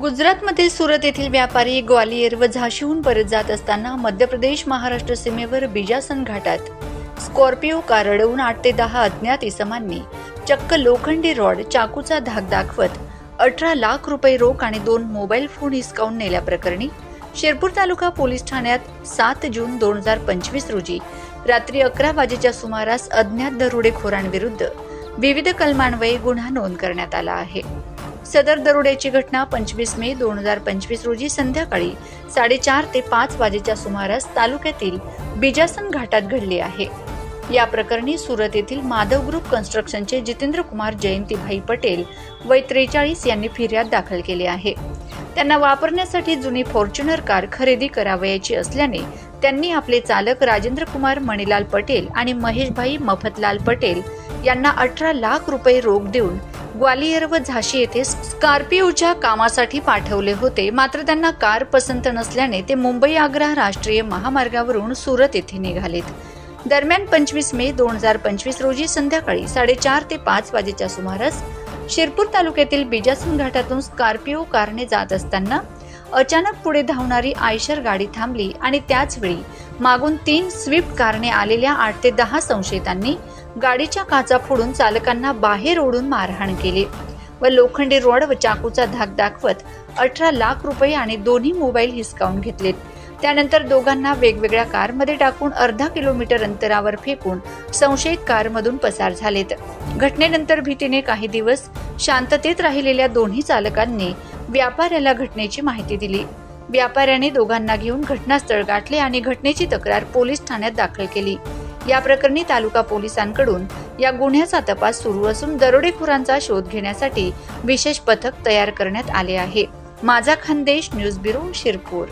गुजरातमधील सुरत येथील व्यापारी ग्वालियर व झाशीहून परत जात असताना मध्य प्रदेश महाराष्ट्र सीमेवर बिजासन घाटात स्कॉर्पिओ कार अडवून आठ ते दहा अज्ञात इसमांनी चक्क लोखंडी रॉड चाकूचा धाक दाखवत अठरा लाख रुपये रोख आणि दोन मोबाईल फोन हिसकावून नेल्याप्रकरणी शिरपूर तालुका पोलीस ठाण्यात सात जून दोन हजार पंचवीस रोजी रात्री अकरा वाजेच्या सुमारास अज्ञात दरोडेखोरांविरुद्ध विविध कलमान्वये गुन्हा नोंद करण्यात आला आहे. सदर दरोड्याची घटना पंचवीस मे दोन हजार पंचवीस रोजी संध्याकाळी साडेचार ते पाच वाजेच्या सुमारास तालुक्यातील बिजासन घाटात घडली आहे. या प्रकरणी सुरत येथील माधव ग्रुप कन्स्ट्रक्शनचे जितेंद्र कुमार जयंतीभाई पटेल वय त्रेचाळीस यांनी फिर्याद दाखल केली आहे. त्यांना वापरण्यासाठी जुनी फॉर्च्युनर कार खरेदी करावयाची असल्याने त्यांनी आपले चालक राजेंद्र कुमार मणिलाल पटेल आणि महेशभाई मफतलाल पटेल यांना अठरा लाख रुपये रोख देऊन ग्वालियर व झाशी येथे स्कॉर्पिओच्या कामासाठी पाठवले होते. मात्र त्यांना कार पसंत नसल्याने ते मुंबई आग्रा राष्ट्रीय महामार्गावरून सुरत येथे निघालेत. दरम्यान पंचवीस मे दोन हजार पंचवीस रोजी संध्याकाळी साडेचार ते पाच वाजेच्या सुमारास शिरपूर तालुक्यातील बिजासन घाटातून स्कॉर्पिओ कारने जात असताना अचानक पुढे धावणारी आयशर गाडी थांबली आणि त्याचवेळी मागून तीन स्विफ्ट कारने आलेल्या आठ ते दहा संशयितांनी गाडीच्या काचा फोडून चालकांना बाहेर ओढून मारहाण केली व लोखंडी रॉड व चाकूचा धाक दाखवत अठरा लाख रुपये आणि दोन्ही मोबाईल हिसकावून घेतलेत. त्यानंतर दोघांना वेगवेगळ्या कारमध्ये टाकून अर्धा किलोमीटर अंतरावर फेकून संशयित कारमधून पसार झालेत. घटनेनंतर भीतीने काही दिवस शांततेत राहिलेल्या दोन्ही चालकांनी व्यापाऱ्याला घटनेची माहिती दिली. व्यापाऱ्याने दोघांना घेऊन घटनास्थळ गाठले आणि घटनेची तक्रार पोलीस ठाण्यात दाखल केली. या प्रकरणी तालुका पोलिसांकडून या गुन्ह्याचा तपास सुरू असून दरोडेखोरांचा शोध घेण्यासाठी विशेष पथक तयार करण्यात आले आहे. माझा खानदेश न्यूज ब्युरो शिरपूर.